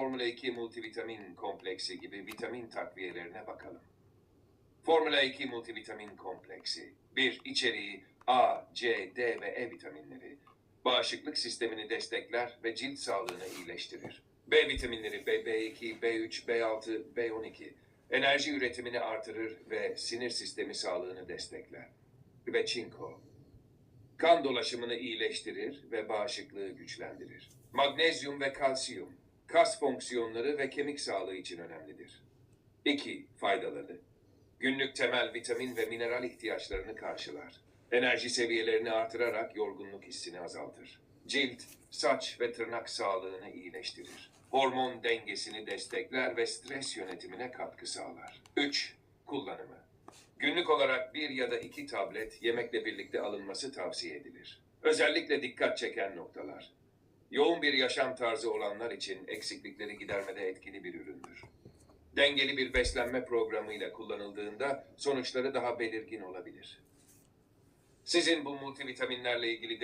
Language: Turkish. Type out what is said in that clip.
Formula 2 multivitamin kompleksi gibi vitamin takviyelerine bakalım. Formula 2 multivitamin kompleksi. 1. İçeriği A, C, D ve E vitaminleri. Bağışıklık sistemini destekler ve cilt sağlığını iyileştirir. B vitaminleri B2, B3, B6, B12 enerji üretimini artırır ve sinir sistemi sağlığını destekler. Ve çinko. Kan dolaşımını iyileştirir ve bağışıklığı güçlendirir. Magnezyum ve kalsiyum, kas fonksiyonları ve kemik sağlığı için önemlidir. 2. Faydaları Günlük temel vitamin ve mineral ihtiyaçlarını karşılar. Enerji seviyelerini artırarak yorgunluk hissini azaltır. Cilt, saç ve tırnak sağlığını iyileştirir. Hormon dengesini destekler ve stres yönetimine katkı sağlar. 3. Kullanımı Günlük olarak bir ya da iki tablet yemekle birlikte alınması tavsiye edilir. Özellikle dikkat çeken noktalar. Yoğun bir yaşam tarzı olanlar için eksiklikleri gidermede etkili bir üründür. Dengeli bir beslenme programıyla kullanıldığında sonuçları daha belirgin olabilir. Sizin bu multivitaminlerle ilgili